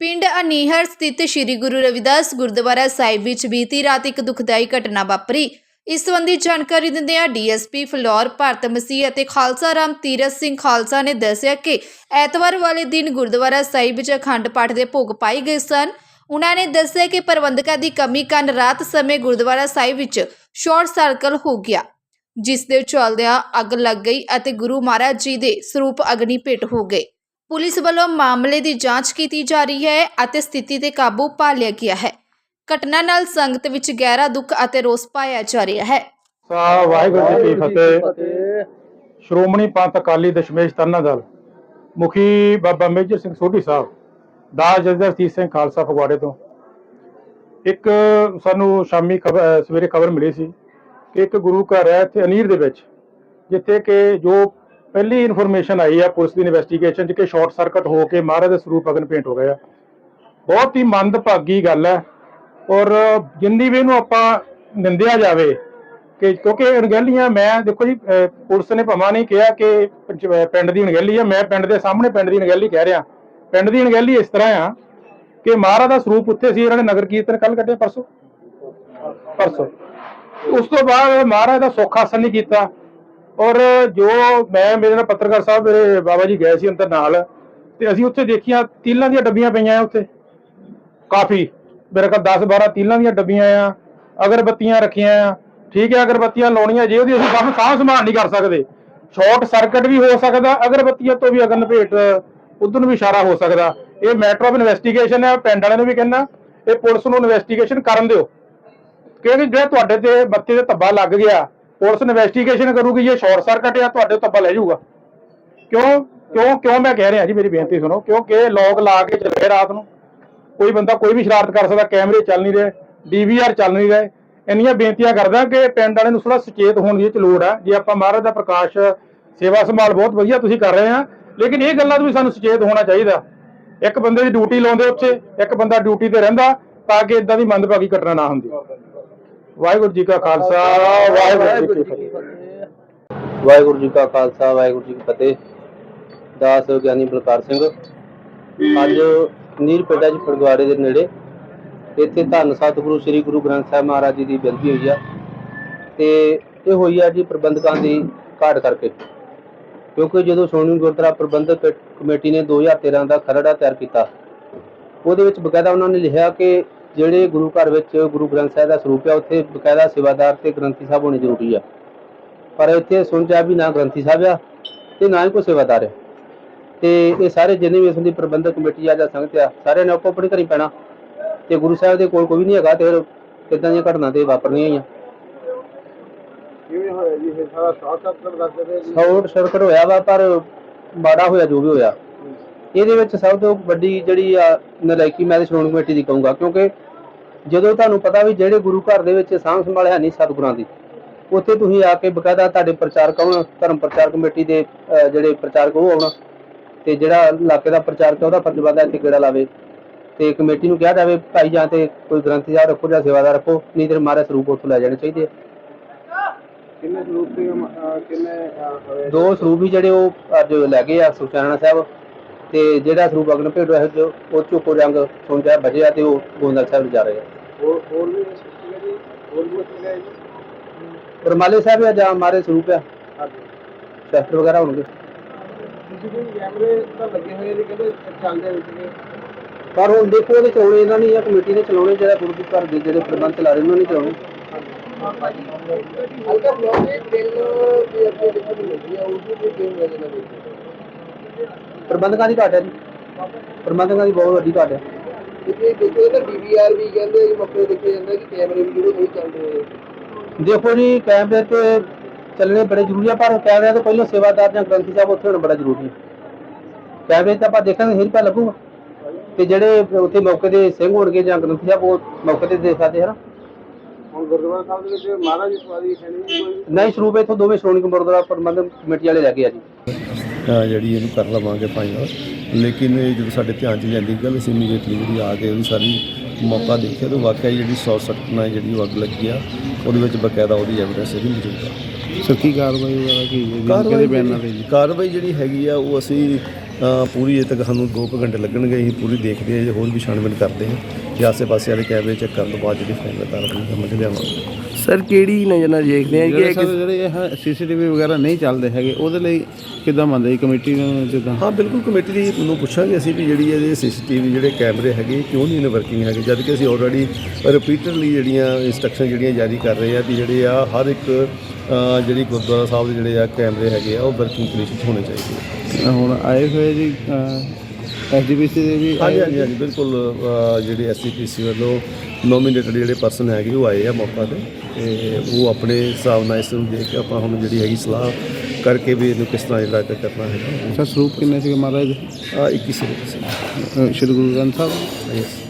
ਪਿੰਡ ਅਨੀਹਰ ਸਥਿਤ ਸ੍ਰੀ ਗੁਰੂ ਰਵਿਦਾਸ ਗੁਰਦੁਆਰਾ ਸਾਹਿਬ ਵਿੱਚ ਬੀਤੀ ਰਾਤ ਇੱਕ ਦੁਖਦਾਈ ਘਟਨਾ ਵਾਪਰੀ। ਇਸ ਸੰਬੰਧੀ ਜਾਣਕਾਰੀ ਦਿੰਦਿਆਂ ਡੀਐਸਪੀ ਫਲੋਰ ਭਾਰਤ ਮਸੀਹ ਅਤੇ ਖਾਲਸਾ ਰਾਮ ਤੀਰਥ ਸਿੰਘ ਖਾਲਸਾ ਨੇ ਦੱਸਿਆ ਕਿ ਐਤਵਾਰ ਵਾਲੇ ਦਿਨ ਗੁਰਦੁਆਰਾ ਸਾਹਿਬ ਵਿੱਚ ਅਖੰਡ ਪਾਠ ਦੇ ਭੋਗ ਪਾਏ ਗਏ ਸਨ। ਉਹਨਾਂ ਨੇ ਦੱਸਿਆ ਕਿ ਪ੍ਰਬੰਧਕਾਂ ਦੀ ਕਮੀ ਕਾਰਨ ਰਾਤ ਸਮੇਂ ਗੁਰਦੁਆਰਾ ਸਾਹਿਬ ਵਿੱਚ ਸ਼ਾਰਟ ਸਰਕਲ ਹੋ ਗਿਆ, ਜਿਸ ਦੇ ਚਲਦਿਆਂ ਅੱਗ ਲੱਗ ਗਈ ਅਤੇ ਗੁਰੂ ਮਹਾਰਾਜ ਜੀ ਦੇ ਸਰੂਪ ਅਗਨੀ ਭੇਟ ਹੋ ਗਏ। ਪੁਲਿਸ ਵੱਲੋਂ ਮਾਮਲੇ ਦੀ ਜਾਂਚ ਕੀਤੀ ਜਾ ਰਹੀ ਹੈ ਅਤੇ ਸਥਿਤੀ ਤੇ ਕਾਬੂ ਪਾ ਲਿਆ ਗਿਆ ਹੈ। ਘਟਨਾ ਨਾਲ ਸੰਗਤ ਵਿੱਚ ਗਹਿਰਾ ਦੁੱਖ ਅਤੇ ਰੋਸ ਪਾਇਆ ਜਾ ਰਿਹਾ ਹੈ। ਸਾ ਵਾਹਿਗੁਰੂ ਜੀ ਕੀ ਫਤਿਹ। ਸ਼੍ਰੋਮਣੀ ਪੰਥ ਅਕਾਲੀ ਦਸ਼ਮੇਸ਼ ਤਰਨਾ ਦਲ, ਮੁਖੀ ਬਾਬਾ ਮੇਜਰ ਸਿੰਘ ਸੋਢੀ ਸਾਹਿਬ, ਦਾਸ ਜਥੇਦਾਰ ਸੀਸ ਸਿੰਘ ਖਾਲਸਾ ਫਗਵਾੜੇ ਤੋਂ। ਇੱਕ ਸਾਨੂੰ ਸ਼ਾਮੀ ਖਬਰ ਸਵੇਰੇ ਖਬਰ ਮਿਲੀ ਸੀ ਕਿ ਇੱਕ ਗੁਰੂ ਘਰ ਹੈ ਇੱਥੇ ਅਨੀਰ ਦੇ ਵਿੱਚ, ਜਿੱਥੇ ਕਿ ਜੋ ਪਹਿਲੀ ਇਨਫੋਰਮੇਸ਼ਨ ਆਈ ਹੈ ਪੁਲਿਸ ਦੀ ਇਨਵੈਸਟੀਗੇਸ਼ਨ 'ਚ ਕਿ ਸ਼ਾਰਟ ਸਰਕਟ ਹੋ ਕੇ ਮਹਾਰਾਜ ਦੇ ਸਰੂਪ ਅਗਨ ਪੇਂਟ ਹੋ ਗਏ ਆ। ਬਹੁਤ ਹੀ ਮੰਦਭਾਗੀ ਗੱਲ ਹੈ ਔਰ ਜਿੰਨੀ ਵੀ ਇਹਨੂੰ ਆਪਾਂ ਨਿੰਦਿਆ ਜਾਵੇ ਕਿ ਕਿਉਂਕਿ ਅਣਗਹਿਲੀਆਂ, ਮੈਂ ਦੇਖੋ ਜੀ ਪੁਲਿਸ ਨੇ ਭਾਵੇਂ ਨਹੀਂ ਕਿਹਾ ਕਿ ਪਿੰਡ ਦੀ ਅਣਗਹਿਲੀ ਹੈ ਮੈਂ ਪਿੰਡ ਦੇ ਸਾਹਮਣੇ ਪਿੰਡ ਦੀ ਅਣਗਹਿਲੀ ਕਹਿ ਰਿਹਾ। ਪਿੰਡ ਦੀ ਅਣਗਹਿਲੀ ਇਸ ਤਰ੍ਹਾਂ ਆ ਕਿ ਮਹਾਰਾਜ ਦਾ ਸਰੂਪ ਉੱਥੇ ਸੀ, ਇਹਨਾਂ ਨੇ ਨਗਰ ਕੀਰਤਨ ਕੱਲ ਕੱਢਿਆ ਪਰਸੋਂ? ਪਰਸੋਂ। ਉਸ ਤੋਂ ਬਾਅਦ ਮਹਾਰਾਜ ਦਾ ਸੁੱਖ ਆਸਨ ਨਹੀਂ ਕੀਤਾ। ਔਰ ਜੋ ਮੈਂ, ਮੇਰੇ ਨਾਲ ਪੱਤਰਕਾਰ ਸਾਹਿਬ, ਮੇਰੇ ਬਾਬਾ ਜੀ ਗਏ ਸੀ ਅੰਦਰ ਨਾਲ, ਤੇ ਅਸੀਂ ਉੱਥੇ ਦੇਖੀਆਂ, ਤੀਲਾਂ ਦੀਆਂ ਡੱਬੀਆਂ ਪਈਆਂ ਆ ਉੱਥੇ। ਕਾਫੀ। ਮੇਰੇ ਕੋਲ 10 12 ਤੀਲਾਂ ਦੀਆਂ ਡੱਬੀਆਂ ਆ, ਅਗਰਬੱਤੀਆਂ ਰੱਖੀਆਂ ਆ। ਠੀਕ ਹੈ, ਅਗਰਬੱਤੀਆਂ ਲਾਉਣੀਆਂ ਜੇ ਉਹਦੀ ਅਸੀਂ ਕੰਮ ਸਾਂਭ ਸੰਭਾਲ ਨਹੀਂ ਕਰ ਸਕਦੇ। ਸ਼ਾਰਟ ਸਰਕਟ ਵੀ ਹੋ ਸਕਦਾ, ਅਗਰਬੱਤੀਆਂ ਤੋਂ ਵੀ ਅਗਨ ਭੇਟ, ਉਧਰ ਨੂੰ ਵੀ ਇਸ਼ਾਰਾ ਹੋ ਸਕਦਾ। ਇਹ ਮੈਟਰ ਆਫ ਇਨਵੈਸਟੀਗੇਸ਼ਨ ਹੈ, ਪਿੰਡ ਵਾਲਿਆਂ ਨੂੰ ਵੀ ਕਹਿੰਦਾ ਇਹ ਪੁਲਿਸ ਨੂੰ ਇਨਵੈਸਟੀਗੇਸ਼ਨ ਕਰਨ ਦਿਓ। ਕਿਉਂਕਿ ਜੇ ਤੁਹਾਡੇ ਤੇ ਬੱਤੀ ਤੇ ਧੱਬਾ ਲੱਗ ਗਿਆ ਪੁਲਿਸ ਇਨਵੈਸਟੀਗੇਸ਼ਨ ਕਰੂਗੀ, ਜੇ ਸ਼ਾਰਟ ਸਰਕਟ ਆ, ਤੁਹਾਡੇ ਧੱਬਾ ਲੈ ਜਾਊਗਾ। ਕਿਉਂ? ਕਿਉਂ ਕਿਉਂ ਮੈਂ ਕਹਿ ਰਿਹਾ ਜੀ, ਮੇਰੀ ਬੇਨਤੀ ਸੁਣੋ। ਕਿਉਂਕਿ ਲੋਕ ਲਾ ਕੇ ਚੱਲੇ ਰਾਤ ਨੂੰ। ਕੋਈ ਬੰਦਾ ਕੋਈ ਵੀ ਸ਼ਰਾਰਤ ਕਰ ਸਕਦਾ, ਕੈਮਰੇ ਚੱਲ ਨਹੀਂ ਰਹੇ ਡੀਵੀਆਰ ਚੱਲ ਨਹੀਂ ਰਹੇ। ਇੰਨੀਆਂ ਬੇਨਤੀਆਂ ਕਰਦਾ ਕਿ ਪਿੰਡ ਵਾਲੇ ਨੂੰ ਥੋੜਾ ਸੁਚੇਤ ਹੋਣ ਦੀ ਲੋੜ ਆ। ਜੇ ਆਪਾਂ ਮਹਾਰਾਜ ਦਾ ਪ੍ਰਕਾਸ਼ ਸੇਵਾ ਸੰਭਾਲ ਬਹੁਤ ਵਧੀਆ ਤੁਸੀਂ ਕਰ ਰਹੇ ਆ, ਲੇਕਿਨ ਇਹ ਗੱਲਾਂ ਤੋਂ ਵੀ ਸਾਨੂੰ ਸੁਚੇਤ ਹੋਣਾ ਚਾਹੀਦਾ। ਇੱਕ ਬੰਦੇ ਦੀ ਡਿਊਟੀ ਲਾਉਂਦੇ ਉੱਥੇ, ਇੱਕ ਬੰਦਾ ਡਿਊਟੀ ਤੇ ਰਹਿੰਦਾ ਤਾਂ ਕਿ ਇਦਾਂ ਦੀ ਮੰਦਭਾਗੀ ਘਟਨਾ ਨਾ ਹੁੰਦੀ। ਵਾਹਿਗੁਰੂ ਜੀ ਕਾ ਖਾਲਸਾ, ਵਾਹਿਗੁਰੂ ਜੀ ਕੀ ਫਤਿਹ। ਵਾਹਿਗੁਰੂ ਜੀ ਕਾ ਖਾਲਸਾ, ਵਾਹਿਗੁਰੂ ਜੀ ਕੀ ਫਤਿਹ। ਦਾਸ ਗਿਆਨੀ ਬਲਕਾਰ ਸਿੰਘ, ਅੱਜ ਨੀਰ ਪਿੰਡਾ ਜੀ ਫਗਵਾੜੇ ਦੇ ਨੇੜੇ ਇੱਥੇ ਧੰਨ ਸਤਿਗੁਰੂ ਸ੍ਰੀ ਗੁਰੂ ਗ੍ਰੰਥ ਸਾਹਿਬ ਮਹਾਰਾਜ ਜੀ ਦੀ ਬੇਨਤੀ ਹੋਈ ਆ ਤੇ ਇਹ ਹੋਈ ਆ ਜੀ ਪ੍ਰਬੰਧਕਾਂ ਦੀ ਘਾਟ ਕਰਕੇ। ਕਿਉਂਕਿ ਜਦੋਂ ਸ਼੍ਰੋਮਣੀ ਗੁਰਦੁਆਰਾ ਪ੍ਰਬੰਧਕ ਕਮੇਟੀ ਨੇ 2013 ਦਾ ਖਰੜਾ ਤਿਆਰ ਕੀਤਾ, ਉਹਦੇ ਵਿੱਚ ਬਕਾਇਦਾ ਉਹਨਾਂ ਨੇ ਲਿਖਿਆ ਕਿ ਜਿਹੜੇ ਗੁਰੂ ਘਰ ਵਿੱਚ ਗੁਰੂ ਗ੍ਰੰਥ ਸਾਹਿਬ ਦਾ ਸਰੂਪ ਹੈ ਉੱਥੇ ਬਕਾਇਦਾ ਸੇਵਾਦਾਰ ਤੇ ਗ੍ਰੰਥੀ ਸਾਹਿਬ ਹੋਣੇ ਜ਼ਰੂਰੀ ਆ। ਪਰ ਇੱਥੇ ਸੁਣਚਾ ਵੀ ਨਾ ਗ੍ਰੰਥੀ ਸਾਹਿਬ ਆ ਤੇ ਨਾ ਹੀ ਕੋਈ ਸੇਵਾਦਾਰ ਆ। ਤੇ ਇਹ ਸਾਰੇ ਜਿੰਨੇ ਵੀ ਇਸ ਦੀ ਪ੍ਰਬੰਧਕ ਕਮੇਟੀ ਆ ਜਾਂ ਸੰਗਤ ਆ ਸਾਰਿਆਂ ਨੇ ਆਪੋ ਆਪਣੀ ਘਰੀ ਪੈਣਾ। ਤੇ ਗੁਰੂ ਸਾਹਿਬ ਦੇ ਕੋਲ ਕੋਈ ਵੀ ਨਹੀਂ ਹੈਗਾ ਤੇ ਫਿਰ ਕਿੱਦਾਂ ਦੀਆਂ ਘਟਨਾ ਤੇ ਵਾਪਰਨੀਆਂ ਹੀ ਆ। ਕਿਵੇਂ ਹੋਇਆ ਜੀ? ਇਹ ਸਾਰਾ ਸ਼ਾਰਟ ਸਰਕਟ ਪਏ ਜੀ? ਸ਼ਾਰਟ ਸਰਕਟ ਹੋਇਆ ਵਾ ਪਰ ਮਾੜਾ ਹੋਇਆ ਜੋ ਵੀ ਹੋਇਆ। ਇਹਦੇ ਵਿੱਚ ਸਭ ਤੋਂ ਵੱਡੀ ਜਿਹੜੀ ਆ ਨਲਾਇਕੀ ਮੈਂ ਤੇ ਸ਼੍ਰੋਮਣੀ ਕਮੇਟੀ ਦੀ ਕਹੂੰਗਾ ਕਿਉਂਕਿ ਜਦੋਂ ਤੁਹਾਨੂੰ ਪਤਾ ਵੀ ਜਿਹੜੇ ਗੁਰੂ ਘਰ ਦੇ ਵਿੱਚ ਸਾਂਭ ਸੰਭਾਲ ਹੈ ਨਹੀਂ ਸਤਿਗੁਰਾਂ ਦੀ ਉੱਥੇ ਤੁਸੀਂ ਆ ਕੇ ਬਕਾਇਦਾ ਤੁਹਾਡੇ ਪ੍ਰਚਾਰਕ ਆਉਣ ਧਰਮ ਪ੍ਰਚਾਰ ਕਮੇਟੀ ਦੇ ਅਹ, ਜਿਹੜੇ ਪ੍ਰਚਾਰਕ ਉਹ ਆਉਣ ਤੇ ਜਿਹੜਾ ਇਲਾਕੇ ਦਾ ਪ੍ਰਚਾਰਕ ਹੈ ਉਹਦਾ ਫਰਜ਼ ਬਣਦਾ ਇੱਥੇ ਕਿਹੜਾ ਲਾਵੇ ਤੇ ਕਮੇਟੀ ਨੂੰ ਕਿਹਾ ਜਾਵੇ ਭਾਈ ਜਾਂ ਤੇ ਕੋਈ ਗ੍ਰੰਥੀ ਸਾਹਿਬ ਰੱਖੋ ਜਾਂ ਸੇਵਾਦਾਰ ਰੱਖੋ ਨਹੀਂ ਤੇ ਮਾਰੇ ਸਰੂਪ ਉੱਥੋਂ ਲੈ ਜਾਣੇ ਚਾਹੀਦੇ ਆ। ਕਿੰਨੇ ਸਰੂਪ ਤੇ ਅਹ, ਕਿੰਨੇ ਅਹ, ਹੋਏ? ਦੋ ਸਰੂਪ ਹੀ ਜਿਹੜੇ ਉਹ ਅੱਜ ਲੈ ਗਏ ਆ ਸੁਖਚਾਨਣਾ ਸਾਹਿਬ ਤੇ ਜਿਹੜਾ ਸਰੂਪ ਅਗਨ ਭੇਟ ਹੋਇਆ ਜੋ ਉਹ ਚੋਕੋ ਰੰਗ ਸੁਣਜਾ ਬਜਿਆ ਤੇ ਉਹ ਗੋਂਦਲ ਸਾਹਿਬ ਜਾ ਰਹੇ ਹੋਰ ਹੋਰ ਵੀ ਸੀਗੇ ਜੀ? ਹੋਰ ਵੀ ਸੀਗੇ ਜੀ? ਪਰਮਾਲੇ ਸਾਹਿਬ ਆ ਜਾਂ ਮਾਰੇ ਸਰੂਪ ਆ? ਹਾਂਜੀ। ਸ਼ਸਤਰ ਵਗੈਰਾ ਹੋਣਗੇ। ਸੀਸੀਟੀਵੀ ਕੈਮਰੇ ਤਾਂ ਲੱਗੇ ਹੋਏ ਨੇ ਕਹਿੰਦੇ ਚੱਲਦੇ ਨੇ ਸੀਗੇ। ਪਰ ਹੁਣ ਦੇਖੋ ਇਹਦੇ ਚਲਾਉਣੇ ਇਹਨਾਂ ਨੇ ਜਾਂ ਕਮੇਟੀ ਨੇ ਚਲਾਉਣੇ ਜਿਹੜਾ ਗੁਰੂ ਘਰ ਦੇ ਜਿਹੜੇ ਪ੍ਰਬੰਧ ਚਲਾ ਰਹੇ ਉਹਨਾਂ ਨੇ ਚਲਾਉਣੇ। ਹਲਕਾ ਬਲੌਕ ਦੇ ਬਿੱਲ ਦੀ ਅੱਗੇ ਦੇਖੋ ਲੱਗੀ ਆ ਉਹ ਵੀ ਕਿਉਂ ਵਜੇ ਨਾ ਪ੍ਰਬੰਧਕਾਂ ਦੀ ਘਾਟ ਹੈ ਜੀ। ਪ੍ਰਬੰਧਕਾਂ ਦੀ ਬਹੁਤ ਵੱਡੀ ਘਾਟ ਹੈ। ਇਹ ਦੇਖੋ ਡੀਵੀਆਰ ਵੀ ਕਹਿੰਦੇ ਮੌਕੇ ਦੇਖੇ ਜਾਂਦਾ ਕਿ ਕੈਮਰੇ ਵੀ ਜਿਹੜੇ ਨਹੀਂ ਚੱਲਦੇ ਦੇਖੋ ਜੀ ਕੈਮਰੇ ਤੇ ਚੱਲਣੇ ਬੜੇ ਜ਼ਰੂਰੀ ਆ ਪਰ ਕੈਮਰੇ ਤੋਂ ਪਹਿਲਾਂ ਸੇਵਾਦਾਰ ਜਾਂ ਗ੍ਰੰਥੀ ਸਾਹਿਬ ਉੱਥੇ ਹੋਣਾ ਬੜਾ ਜ਼ਰੂਰੀ ਹੈ। ਕੈਮਰੇ 'ਚ ਤਾਂ ਆਪਾਂ ਦੇਖਾਂਗੇ ਫਿਰ ਪਾ ਲੱਗੂਗਾ। ਤੇ ਜਿਹੜੇ ਉੱਥੇ ਮੌਕੇ ਦੇ ਸਿੰਘ ਹੋਣਗੇ ਜਾਂ ਗ੍ਰੰਥੀ ਸਾਹਿਬ ਉਹ ਮੌਕੇ ਤੇ ਦੇਖ ਸਕਦੇ ਹਨ ਹੁਣ ਗੁਰਦੁਆਰਾ ਸਾਹਿਬ ਦੇ ਵਿੱਚ ਮਹਾਰਾਜ ਦੀ ਸਵਾਰੀ ਹੈ ਨਹੀਂ ਕੋਈ? ਨਹੀਂ ਸਰੂਪ ਇੱਥੋਂ ਦੋਵੇਂ ਸ਼੍ਰੋਮਣੀ ਗੁਰਦੁਆਰਾ ਪ੍ਰਬੰਧਕ ਕਮੇਟੀ ਵਾਲੇ ਲੈ ਗਏ ਆ ਜੀ। ਜਿਹੜੀ ਇਹਨੂੰ ਕਰ ਲਵਾਂਗੇ ਫਾਈਨਲ ਲੇਕਿਨ ਇਹ ਜਦੋਂ ਸਾਡੇ ਧਿਆਨ 'ਚ ਜਾਂਦੀ ਗੱਲ ਅਸੀਂ ਇਮੀਡੀਏਟਲੀ ਜਿਹੜੀ ਆ ਕੇ ਉਹਦੀ ਸਾਰੀ ਮੌਕਾ ਦੇਖਿਆ ਤਾਂ ਵਾਕਿਆ ਜਿਹੜੀ ਸ਼ਾਰਟ ਸਰਕਟ ਨਾਲ ਜਿਹੜੀ ਉਹ ਅੱਗ ਲੱਗੀ ਆ ਉਹਦੇ ਵਿੱਚ ਬਕਾਇਦਾ ਉਹਦੀ ਐਵੀਡੈਂਸ ਇਹਦੀ ਮੌਜੂਦ ਆ। ਸਰ ਕੀ ਕਾਰਵਾਈ ਵਗੈਰਾ ਕੀ ਕਿਹਦੇ ਬਿਆਨਾਂ ਤੇ ਜੀ ਕਾਰਵਾਈ ਜਿਹੜੀ ਹੈਗੀ ਆ ਉਹ ਅਸੀਂ ਪੂਰੀ ਇਹ ਤੱਕ ਸਾਨੂੰ 2 ਘੰਟੇ ਲੱਗਣਗੇ ਅਸੀਂ ਪੂਰੀ ਦੇਖਦੇ ਹਾਂ ਜੇ ਹੋਰ ਵੀ ਛਾਣਬੀਨ ਕਰਦੇ ਹਾਂ ਜੇ ਆਸੇ-ਪਾਸੇ ਵਾਲੇ ਕੈਮਰੇ ਚੈੱਕ ਕਰਨ ਤੋਂ ਬਾਅਦ ਜਿਹੜੀ ਫਾਈਨਲ ਕਾਰਵਾਈ ਸਮਝ ਲਿਆਵਾਂਗੇ। ਸਰ ਕਿਹੜੀ ਨਜ਼ਰ ਨਾਲ ਦੇਖਦੇ ਆ ਕਿ ਜਿਹੜੇ ਇਹ ਸਰ ਜਿਹੜੇ ਇਹ ਸੀਸੀਟੀਵੀ ਵਗੈਰਾ ਨਹੀਂ ਚੱਲਦੇ ਹੈਗੇ ਉਹਦੇ ਲਈ ਕਿੱਦਾਂ ਮੰਨਦੇ ਜੀ ਕਮੇਟੀ ਨੂੰ ਜਿੱਦਾਂ? ਹਾਂ ਬਿਲਕੁਲ ਕਮੇਟੀ ਦੀ ਨੂੰ ਪੁੱਛਾਂਗੇ ਅਸੀਂ ਵੀ ਜਿਹੜੀ ਇਹਦੇ ਸੀਸੀਟੀਵੀ ਜਿਹੜੇ ਕੈਮਰੇ ਹੈਗੇ ਕਿਉਂ ਨਹੀਂ ਵਰਕਿੰਗ ਹੈਗੇ? ਜਦ ਕਿ ਅਸੀਂ ਆਲਰੇਡੀ ਰਿਪੀਟਡਲੀ ਜਿਹੜੀਆਂ ਇੰਸਟਰਕਸ਼ਨ ਜਿਹੜੀਆਂ ਜਾਰੀ ਕਰ ਰਹੇ ਆ ਵੀ ਜਿਹੜੇ ਆ ਹਰ ਇੱਕ ਜਿਹੜੀ ਗੁਰਦੁਆਰਾ ਸਾਹਿਬ ਦੇ ਜਿਹੜੇ ਆ ਕੈਮਰੇ ਹੈਗੇ ਆ ਉਹ ਵਰਕਿੰਗ ਕੰਡੀਸ਼ਨ 'ਚ ਹੋਣੇ ਚਾਹੀਦੇ ਹੁਣ ਆਏ ਹੋਏ ਜੀ ਐਸਡੀਪੀਸੀ ਦੇ ਵੀ ਹਾਂਜੀ ਹਾਂਜੀ ਹਾਂਜੀ ਬਿਲਕੁਲ ਅ, ਜਿਹੜੇ ਐਸਸੀਪੀਸੀ ਵੱਲੋਂ ਨੋਮੀਨੇਟਡ ਜਿਹੜੇ ਪਰਸਨ ਹੈਗੇ ਉਹ ਆਏ ਆ ਮੌਕਾ ਤੇ ਤੇ ਉਹ ਆਪਣੇ ਹਿਸਾਬ ਨਾਲ ਇਸ ਨੂੰ ਦੇਖ ਕੇ ਆਪਾਂ ਹੁਣ ਜਿਹੜੀ ਹੈਗੀ ਸਲਾਹ ਕਰਕੇ ਵੀ ਇਹਨੂੰ ਕਿਸ ਤਰ੍ਹਾਂ ਜਿਹੜਾ ਅੱਗੇ ਕਰਨਾ ਹੈਗਾ। ਸਰ ਸਰੂਪ ਕਿੰਨੇ ਸੀਗੇ ਮਹਾਰਾਜ? ਆ 21 ਸੀ ਅ, ਸ਼੍ਰੀ ਗੁਰੂ ਗ੍ਰੰਥ ਸਾਹਿਬ? Yes.